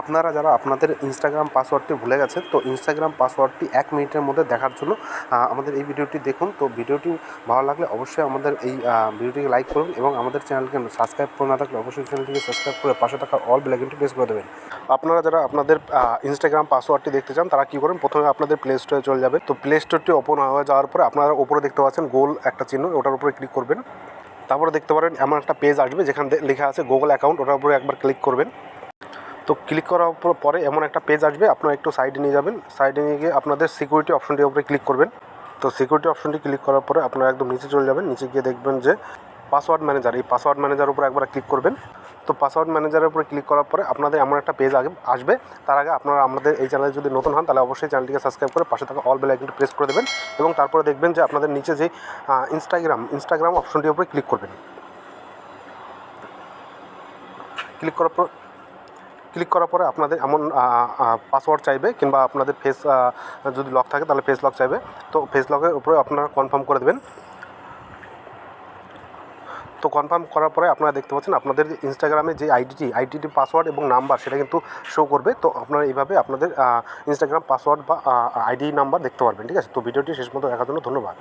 আপনারা যারা আপনাদের ইনস্টাগ্রাম পাসওয়ার্ডটি ভুলে গেছেন, তো ইনস্টাগ্রাম পাসওয়ার্ডটি এক মিনিটের মধ্যে দেখার জন্য আমাদের এই ভিডিওটি দেখুন। তো ভিডিওটি ভালো লাগলে অবশ্যই আমাদের এই ভিডিওটিকে লাইক করুন এবং আমাদের চ্যানেলকে সাবস্ক্রাইব করে না থাকলে অবশ্যই চ্যানেলটিকে সাবস্ক্রাইব করে পাশে থাকা অল বেলাইকনটি প্রেস করে দেবেন। আপনারা যারা আপনাদের ইনস্টাগ্রাম পাসওয়ার্ডটি দেখতে চান, তারা কী করেন? প্রথমে আপনাদের প্লে স্টোরে চলে যাবে তো প্লে স্টোরটি ওপেন হয়ে যাওয়ার পরে আপনারা উপরে দেখতে পাচ্ছেন গোল একটা চিহ্ন, ওটার উপরে ক্লিক করবেন। তারপরে দেখতে পারেন এমন একটা পেজ আসবে যেখানে লেখা আছে গুগল অ্যাকাউন্ট ওটার উপরে একবার ক্লিক করবেন। তো ক্লিক করার পর- এমন একটা পেজ আসবে, আপনারা একটু সাইডে নিয়ে যাবেন। সাইডে নিয়ে গিয়ে আপনাদের সিকিউরিটি অপশনটির উপরে ক্লিক করবেন। তো সিকিউরিটি অপশনটি ক্লিক করার পরে আপনারা একদম নিচে চলে যাবেন। নিচে গিয়ে দেখবেন যে পাসওয়ার্ড ম্যানেজার এই পাসওয়ার্ড ম্যানেজার উপরে একবার ক্লিক করবেন। তো পাসওয়ার্ড ম্যানেজারের উপরে ক্লিক করার পরে আপনাদের এমন একটা পেজ আগে, আসবে। তার আগে আপনারা আমাদের এই চ্যানেলে যদি নতুন হন, তাহলে অবশ্যই চ্যানেলটিকে সাবস্ক্রাইব করে পাশে থাকা অল বেল আইকনটি প্রেস করে দেবেন এবং তারপরে দেখবেন যে আপনাদের নিচে যে ইনস্টাগ্রাম ইনস্টাগ্রাম অপশনটির উপরে ক্লিক করবেন। ক্লিক করার পর ক্লিক করার পরে আপনাদের এমন পাসওয়ার্ড চাইবে কিংবা আপনাদের ফেস যদি লক থাকে তাহলে ফেস লক চাইবে। তো ফেস লকের উপরে আপনারা কনফার্ম করে দেবেন। তো কনফার্ম করার পরে আপনারা দেখতে পাচ্ছেন আপনাদের ইনস্টাগ্রামে যে আইডিটি আইডিটি পাসওয়ার্ড এবং নাম্বার সেটা কিন্তু শো করবে। তো আপনারা এইভাবে আপনাদের ইনস্টাগ্রাম পাসওয়ার্ড বা আইডি নাম্বার দেখতে পারবেন, ঠিক আছে? তো ভিডিওটি শেষ মতো দেখার জন্য ধন্যবাদ।